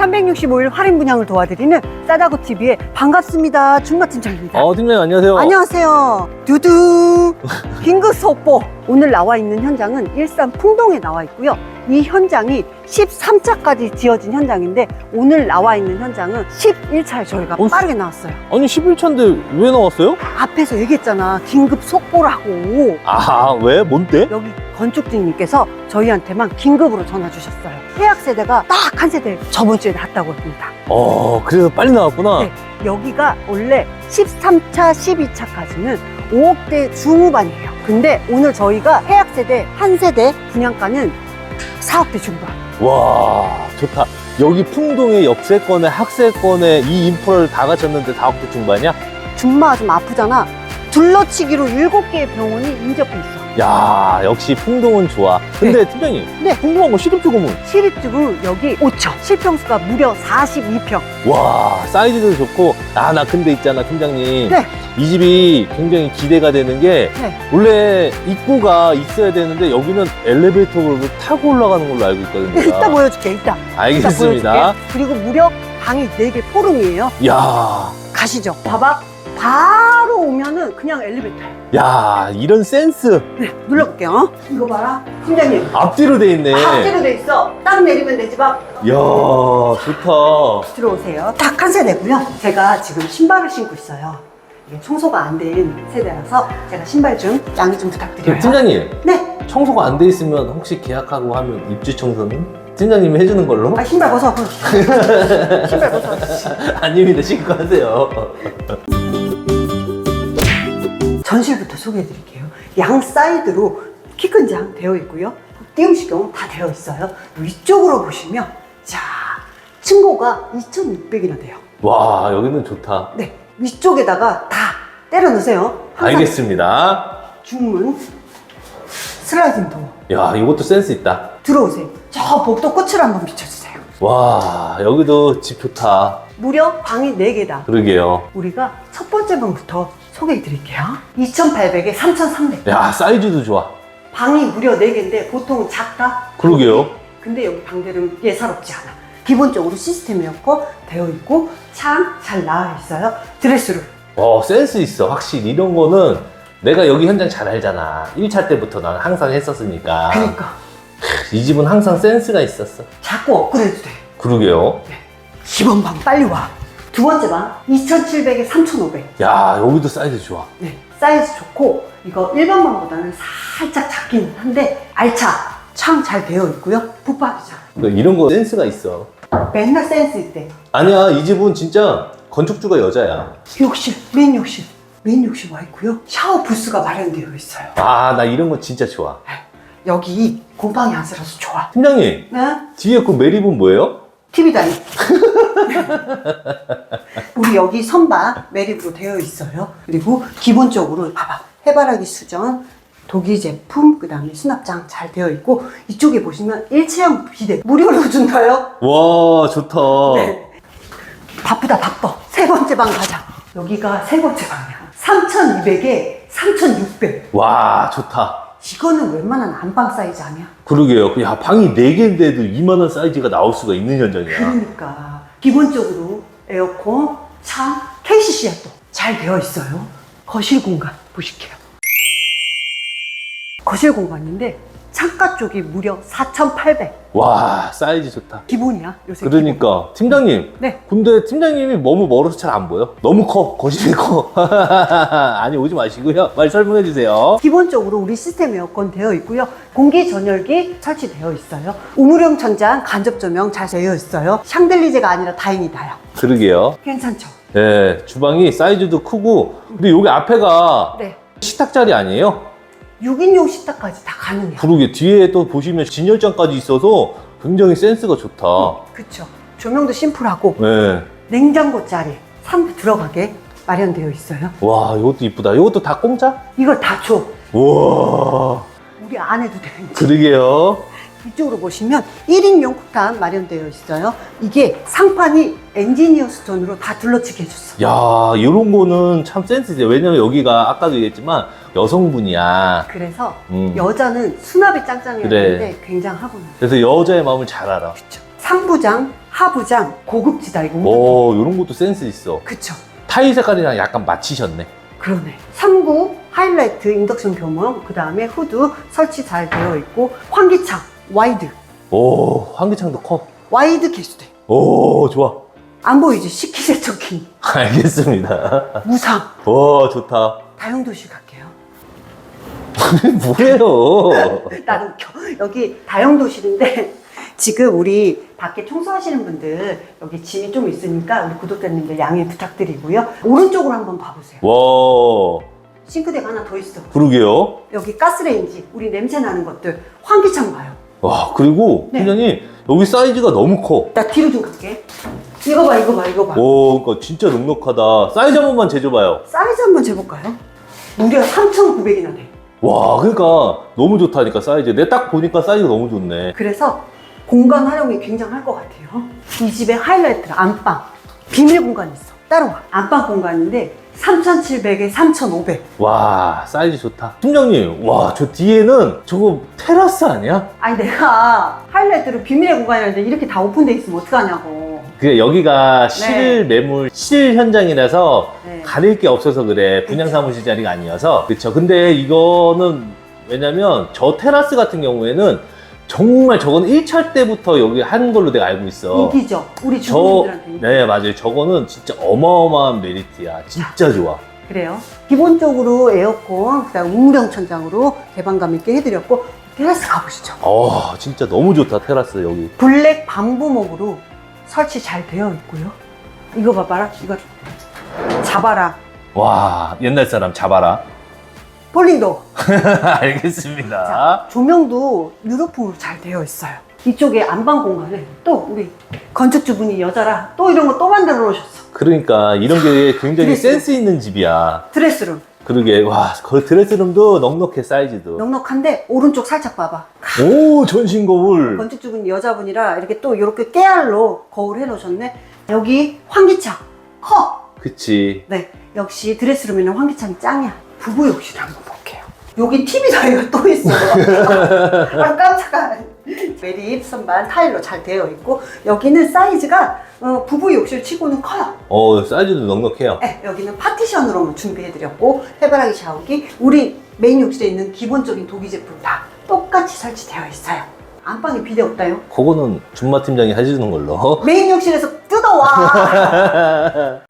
365일 할인 분양을 도와드리는 싸다고 TV의 반갑습니다. 준마 팀장입니다. 어, 팀장님 안녕하세요. 안녕하세요. 두두. 긴급 속보. 오늘 나와 있는 현장은 일산 풍동에 나와 있고요. 이 현장이 13차까지 지어진 현장인데 오늘 나와 있는 현장은 11차에 저희가 어, 빠르게 나왔어요. 아니 11차인데 왜 나왔어요? 앞에서 얘기했잖아. 긴급 속보라고. 아, 왜? 뭔데? 여기 건축주님께서 저희한테만 긴급으로 전화 주셨어요. 계약 세대가 딱 한 세대 저번 주에 났다고 합니다. 어, 그래서 빨리 나왔구나. 네. 여기가 원래 13차, 12차까지는 5억대 중후반이에요. 근데 오늘 저희가 계약 세대 한 세대 분양가는 4억대 중반. 와, 좋다. 여기 풍동의 역세권에 학세권에 이 인프라를 다 갖췄는데 4억대 중반이야? 준마가 좀 아프잖아. 둘러치기로 7개의 병원이 인접해 있어. 야, 역시 풍동은 좋아. 근데 팀장님, 네. 궁금한 거 시립주공은? 시립주구 여기 5천, 실평수가 무려 42평. 와, 사이즈도 좋고. 아, 나 근데 있잖아, 팀장님. 네. 이 집이 굉장히 기대가 되는 게 네. 원래 입구가 있어야 되는데 여기는 엘리베이터로 타고 올라가는 걸로 알고 있거든요. 이따 보여줄게, 이따. 이따 알겠습니다. 보여줄게. 그리고 무려 방이 4개 포룸이에요. 야, 가시죠. 봐봐. 바로 오면은 그냥 엘리베이터야. 야, 이런 센스. 네, 눌러볼게요. 이거 봐라. 팀장님. 앞뒤로 돼 있네. 앞뒤로 돼 있어. 딱 내리면 내 집 앞. 야, 좋다. 들어오세요. 딱 한 세대고요. 제가 지금 신발을 신고 있어요. 이게 청소가 안 된 세대라서 제가 신발 좀 양해 좀 부탁드려요. 그 팀장님, 네. 청소가 안 돼 있으면 혹시 계약하고 하면 입주 청소는 팀장님이 해주는 걸로? 아, 신발 벗어. 신발 벗어. 아닙니다. 신고 하세요. 전실부터 소개해 드릴게요. 양 사이드로 키큰장 되어 있고요. 띄움식용 다 되어 있어요. 위쪽으로 보시면 자 층고가 2,600이나 돼요. 와, 여기는 좋다. 네 위쪽에다가 다 때려 넣으세요. 알겠습니다. 중문 슬라이딩 도어 야, 이것도 센스 있다. 들어오세요. 저 복도 꽃을 한번 비춰주세요. 와, 여기도 집 좋다. 무려 방이 4개다. 그러게요. 우리가 첫 번째 방부터 소개해 드릴게요. 2,800에 3,300. 야, 사이즈도 좋아. 방이 무려 4개인데 보통은 작다? 그러게요. 근데 여기 방들은 예사롭지 않아. 기본적으로 시스템 에어컨 되어 있고 창잘 나와 있어요. 드레스룸. 어, 센스 있어. 확실히 이런 거는 내가 여기 현장 잘 알잖아. 1차 때부터 나는 항상 했었으니까. 그러니까 이 집은 항상 센스가 있었어. 자꾸 업그레이드 돼. 그러게요. 10원 방 빨리 와. 두 번째 방 2,700에 3,500. 야, 여기도 사이즈 좋아. 네, 사이즈 좋고 이거 일반 방보다는 살짝 작기는 한데 알차 창 잘 되어 있고요. 붙박이장. 그러니까 이런 거 센스가 있어. 맨날 센스 있대. 아니야, 이 집은 진짜 건축주가 여자야. 욕실, 메인 욕실. 메인 욕실 와 있고요. 샤워 부스가 마련되어 있어요. 아, 나 이런 거 진짜 좋아. 여기 곰팡이 안 슬어서 좋아. 팀장님, 네? 뒤에 그 매립은 뭐예요? TV 다니. 우리 여기 선반 매립으로 되어 있어요. 그리고 기본적으로 봐봐. 해바라기 수전, 독일 제품, 그 다음에 수납장 잘 되어 있고 이쪽에 보시면 일체형 비대 무료로 준다요. 와, 좋다. 네. 바쁘다 바빠. 세 번째 방 가자. 여기가 세 번째 방이야. 3,200에 3,600. 와, 좋다. 이거는 웬만한 안방 사이즈 아니야? 그러게요. 야, 방이 4개인데도 이만한 사이즈가 나올 수가 있는 현장이야. 그러니까 기본적으로 에어컨, 창, KCC가 또잘 되어 있어요. 거실 공간 보실게요. 거실 공간인데 창가 쪽이 무려 4,800. 와, 사이즈 좋다. 기본이야 요새. 그러니까 팀장님. 네. 근데 팀장님이 너무 멀어서 잘 안 보여. 너무 커. 거실이 커. 아니 오지 마시고요. 빨리 설명해 주세요. 기본. 기본적으로 우리 시스템 에어컨 되어 있고요. 공기 전열기 설치되어 있어요. 우물형 천장, 간접 조명 잘 되어 있어요. 샹들리제가 아니라 다행이다요. 그러게요. 괜찮죠? 예, 주방이 사이즈도 크고 근데 여기 앞에가 네. 식탁 자리 아니에요? 6인용 식탁까지 다 가능해요. 그러게 뒤에 또 보시면 진열장까지 있어서 굉장히 센스가 좋다. 그쵸. 조명도 심플하고 네. 냉장고 자리 3부 들어가게 마련되어 있어요. 와, 이것도 이쁘다. 이것도 다 공짜? 이걸 다 줘. 우와. 우리 안 해도 되는지. 그러게요. 이쪽으로 보시면 1인용 쿠탄 마련되어 있어요. 이게 상판이 엔지니어 스톤으로 다 둘러치게 해줬어. 야, 이런 거는 참 센스 있어요. 왜냐면 여기가 아까도 얘기했지만 여성분이야. 그래서 음. 여자는 수납이 짱짱해야 그래. 되는데 굉장하구나. 그래서 여자의 마음을 잘 알아. 그쵸. 상부장 하부장 고급지다 이거. 오, 이런 것도 센스 있어. 그쵸. 타일 색깔이랑 약간 맞히셨네. 그러네. 3구 하이라이트 인덕션 교문, 그 다음에 후드 설치 잘 되어 있고, 환기창, 와이드. 오, 환기창도 커. 와이드 개수대. 오, 좋아. 안 보이지? 식기세척기, 알겠습니다. 무상. 오, 좋다. 다용도실 갈게요. 뭐예요? 나도 웃겨. 여기 다용도실인데, 지금 우리 밖에 청소하시는 분들, 여기 짐이 좀 있으니까 우리 구독자님들 양해 부탁드리고요. 오른쪽으로 한번 봐보세요. 와, 싱크대가 하나 더 있어. 그러게요. 여기 가스레인지, 우리 냄새 나는 것들, 환기창 봐요. 와, 그리고 네. 팀장님, 여기 사이즈가 너무 커. 나 뒤로 좀 갈게. 이거 봐, 이거 봐, 이거 봐. 오, 그러니까 진짜 넉넉하다. 사이즈 한 번만 재줘봐요. 사이즈 한번 재볼까요? 무려 3,900이나 돼. 와, 그러니까 너무 좋다니까 사이즈. 내 딱 보니까 사이즈가 너무 좋네. 그래서 공간 활용이 굉장할 것 같아요. 이 집의 하이라이트는 안방. 비밀 공간이 있어. 따로 와. 안방 공간인데 3,700에 3,500. 와, 사이즈 좋다. 팀장님, 와, 저 뒤에는 저거 테라스 아니야? 아니 내가 하이라이트로 비밀의 공간이라는데 이렇게 다 오픈돼 있으면 어떡하냐고. 그 여기가 실 매물 실 현장이라서 네. 가릴 게 없어서 그래 분양 사무실 자리가 아니어서 그렇죠 근데 이거는 왜냐면 저 테라스 같은 경우에는 정말 저건 1차 때부터 여기 한 걸로 내가 알고 있어 인기죠. 우리 저, 주부님들한테. 네 맞아요 저거는 진짜 어마어마한 메리트야 진짜 좋아 그래요. 기본적으로 에어컨, 그다음 운명 천장으로 개방감 있게 해드렸고 테라스 가보시죠. 어 진짜 너무 좋다 테라스 여기 블랙 밤부목으로 설치 잘 되어 있고요. 이거 봐봐라. 이거 잡아라. 와 옛날 사람 잡아라 폴링도. 알겠습니다 자, 조명도 유로풍으로 잘 되어 있어요. 이쪽에 안방 공간에 또 우리 건축주분이 여자라 또 이런 거 또 만들어 놓으셨어. 그러니까 이런 게 굉장히 그랬어. 센스 있는 집이야 드레스룸. 그러게 와 그 드레스룸도 넉넉해 사이즈도 넉넉한데 오른쪽 살짝 봐봐. 오 전신 거울 건축주분 여자분이라 이렇게 또 이렇게 깨알로 거울 해 놓으셨네. 여기 환기창. 커. 그치 네. 역시 드레스룸에는 환기창이 짱이야. 부부 욕실 한번 볼게요. 여기 TV 사이가 또 있어. 아, 깜짝아. 매립 선반 타일로 잘 되어 있고 여기는 사이즈가 어, 부부 욕실 치고는 커요. 어 사이즈도 넉넉해요 네, 여기는 파티션으로만 준비해드렸고 해바라기 샤워기 우리 메인 욕실에 있는 기본적인 도기 제품 다 똑같이 설치되어 있어요. 안방에 비대 없다요? 그거는 준마 팀장이 해주는 걸로 메인 욕실에서 뜯어와!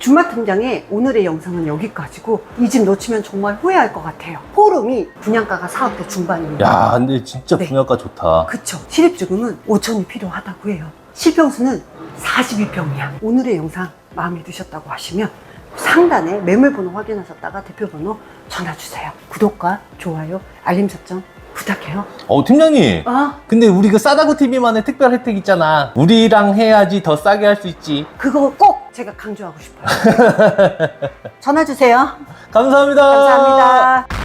준마 팀장의 오늘의 영상은 여기까지고 이 집 놓치면 정말 후회할 것 같아요. 포rum이 분양가가 4억대 중반입니다. 야 근데 진짜 네. 분양가 좋다 그쵸. 실입주금은 5천이 필요하다고 해요. 실평수는 42평이야. 오늘의 영상 마음에 드셨다고 하시면 상단에 매물번호 확인하셨다가 대표번호 전화주세요. 구독과 좋아요, 알림 설정 부탁해요. 어 팀장님 아, 근데 우리 그 싸다구 TV만의 특별 혜택 있잖아 우리랑 해야지 더 싸게 할 수 있지 그거 꼭 제가 강조하고 싶어요. 전화 주세요. 감사합니다 감사합니다.